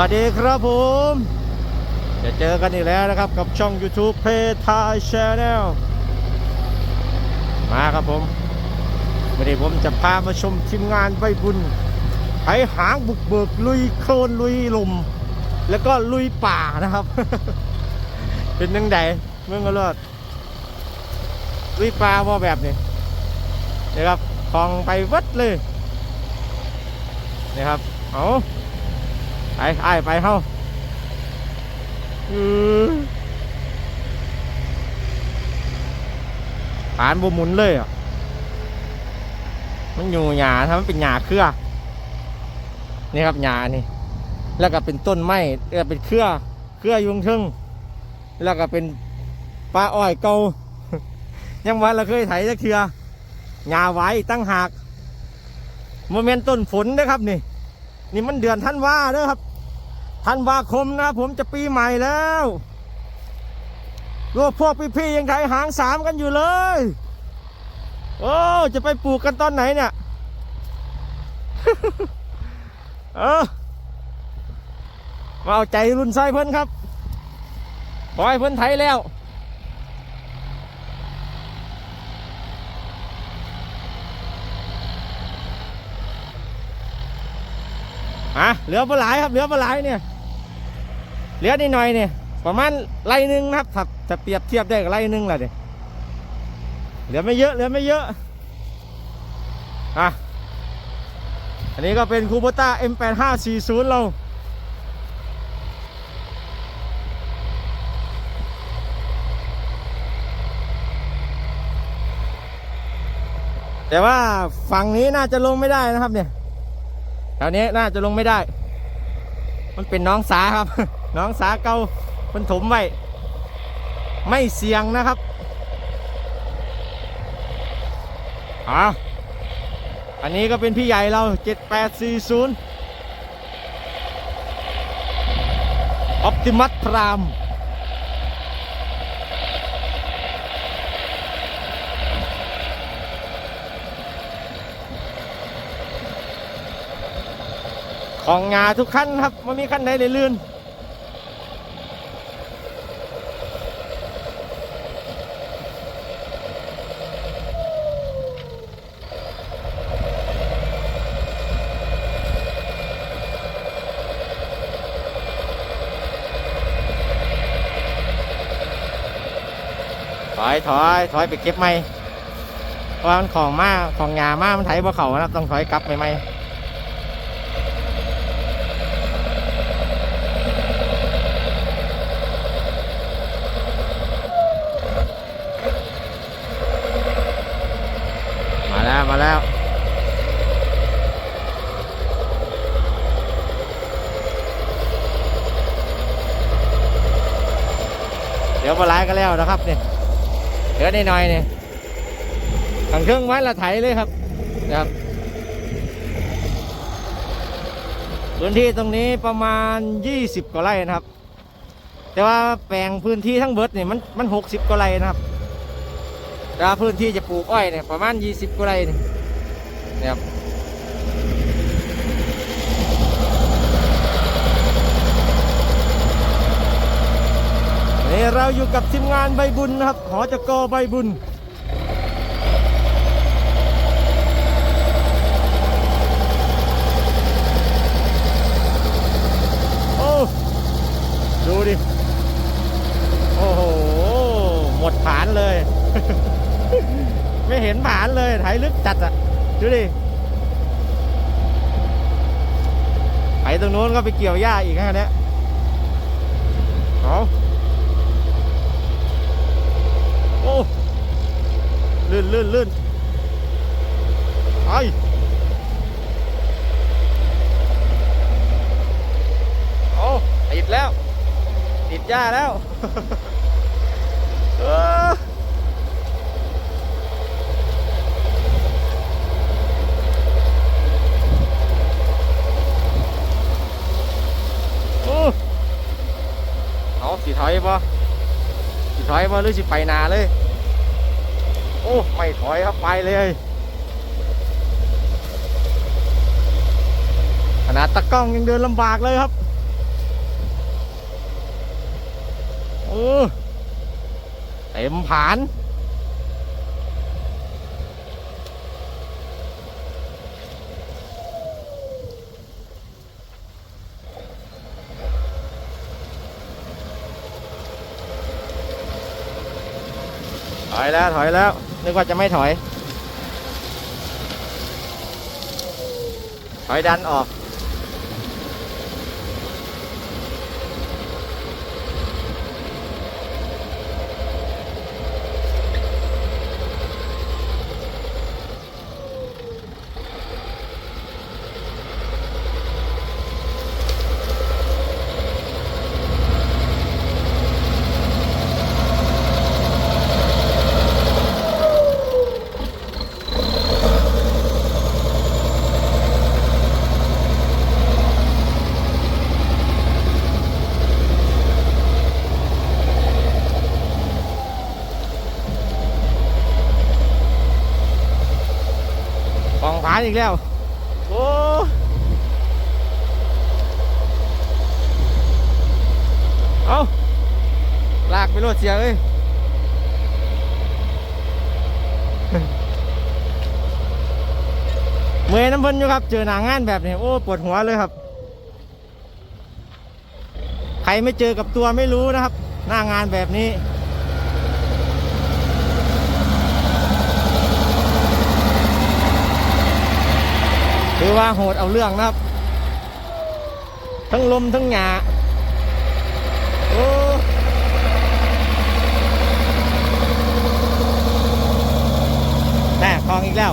วัสดีครับผม จะเจอกันอีกแล้วนะครับกับช่อง YouTube p a y t h a i Channel มาครับผมวันนี้ผมจะพามาชมทีมงานใบบุญไถหางบุกเบิกลุยโคลนลุยลม แล้วก็ลุยป่านะครับ เป็นยังไงเมื่อก็รอดลุยป่าว่าแบบนี้นะครับคลองไปวัดเลยนะครับเอา ไปไอ้ายไปเฮาอือผานบหมุนเลยอะ มันอยู่หญ้าทำมันเป็นหญ้าเครือ นี่ครับหญ้านี่ แล้วก็เป็นต้นไม้แล้วก็เป็นเครือ เครืออยุงทึ่งแล้วก็เป็นปลาอ้อยเกายังวันเราเคยไถจักเทือหญ้าไว้ตั้งหากโมเมนต์ต้นฝนนะครับนี่ นี่มันเดือนธันวาเด้อครับธันวาคมนะครับผมจะปีใหม่แล้วรวกพวกพี่ๆยังไถหางสามกันอยู่เลย โอ้จะไปปลูกกันตอนไหนเนี่ยเออมาเอาใจรุ่นไส้เพิ่นครับขอให้เพิ่นไถแล้ว อะเหลือปลาไหลายครับเหลือปลาไหลายเนี่ยเหลือนิดหน่อยเนี่ยประมาณไรหนึ่งนะครับถ้าจะเปรียบเทียบได้กับไรหนึ่งแหละเนี่ยเหลือไม่เยอะเหลือไม่เยอะอะอันนี้ก็เป็นคูโบต้า M8540 เราแต่ว่าฝั่งนี้น่าจะลงไม่ได้นะครับเนี่ย แถวนี้น่าจะลงไม่ได้ มันเป็นน้องสาครับ น้องสาเก่ามันถมไว้ ไม่เสี่ยงนะครับอะอันนี้ก็เป็นพี่ใหญ่เรา 7840 Optimus Prime ของงาทุกขั้นครับไม่มีขั้นใดเลยลื่นถอยถอยถอยไปเก็บไม่เพราะว่ามันของมาของงามามันไถบ่เขานะต้องถอยกลับไปไหม มาแล้ว เดี๋ยวมาไล่กันแล้วนะครับเนี่ยเดี๋ยวนิดหน่อยเนี่ยขังเครื่องไว้ละไถเลยครับนะครับพื้นที่ตรงนี้ประมาณ 20กว่าไร่นะครับ แต่ว่าแปลงพื้นที่ทั้งเบิดเนี่ยมันมัน60กว่าไร่นะครับ แล้พื้นที่จะปลูกอ้อยเนี่ยประมาณ 20กว่าไร่นี่นะครับนี่เราอยู่กับทีมงานใบบุญนะครับ หอจะกอใบบุญโอ้ดูดิ โอ้โห หมดผานเลย ไม่เห็นผานเลยไถลึกจัดอะดูดิไปตรงนู้นก็ไปเกี่ยวหญ้าอีกนะเนี่ยเอาโอ้ลื่นลื่นลื่นไปโอ้ติดแล้ว ติดหญ้าแล้วเออ สิถอยบ่สิถอยบ่หรือสิไปนาเลย โอ้ไม่ถอยครับไปเลยขนาดตะกล้องยังเดินลำบากเลยครับโอ้เต็มผาน อยแล้วถอยแล้ว นึกว่าจะไม่ถอย ถอยดันออกานอีกแล้ว โอ้เอาลากไปรถเสียเอ้ยเมื่อยน้ำเพิ่นอยู่ครับ เจอหนางานแบบนี้โอ้ปวดหัวเลยครับ ใครไม่เจอกับตัวไม่รู้นะครับ หน้างานแบบนี้ ว่าโหดเอาเรื่องนะครับ ทั้งลมทั้งหยาโอ้แน่คลองอีกแล้ว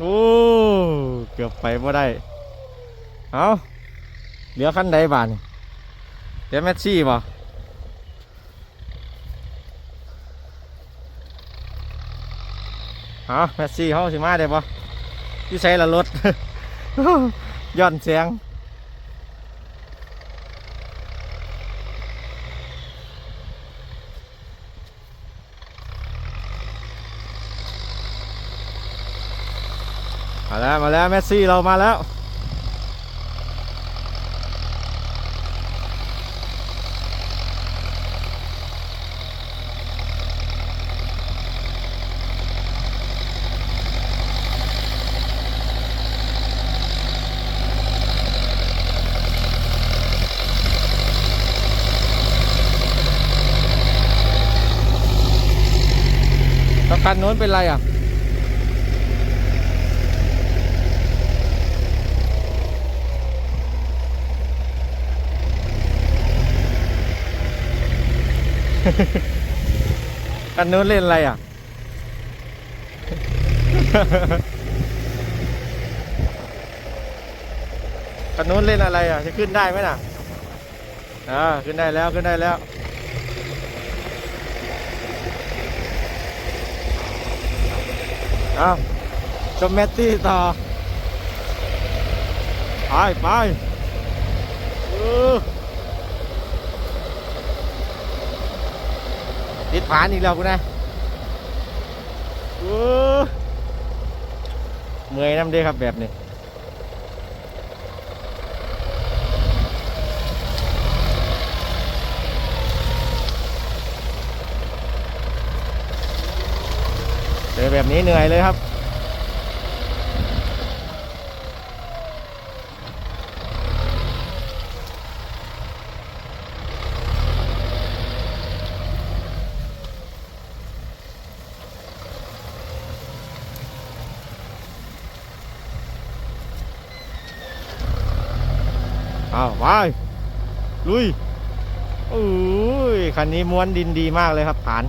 โอ้ เกือบไปบ่ได้ เอาเหลือขั้นใดบานเหลือแมชชี่บ่เอาแมชชี่เขาสิมาได้บ่ที่ใช้ละรถ ย้อนเสียง มาแล้ว แมสซี่เรามาแล้วแล้วคันโน้นเป็นไรอะ คันนู้นเล่นอะไรอะคันนู้นเล่นอะไรอะ จะขึ้นได้ไหมน่ะ อ่า ขึ้นได้แล้ว ขึ้นได้แล้วเอาชมเมตตี้ต่อ ไปไปเออ ติดผานอีกแล้วกูนะเออเมื่อยน้ำด้ครับแบบนี้เจอแบบนี้เหนื่อยเลยครับ เอาไปลุยอุ้ยคันนี้ม้วนดินดีมากเลยครับฐาน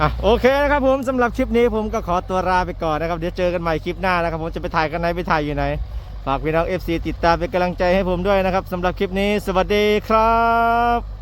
อะโอเคนะครับผมสำหรับคลิปนี้ผมก็ขอตัวลาไปก่อนนะครับ เดี๋ยวเจอกันใหม่คลิปหน้านะครับ ผมจะไปถ่ายกันไหนไปถ่ายอยู่ไหน ฝากพี่น้อง FC ติดตามเป็นกำลังใจให้ผมด้วยนะครับสำหรับคลิปนี้ สวัสดีครับ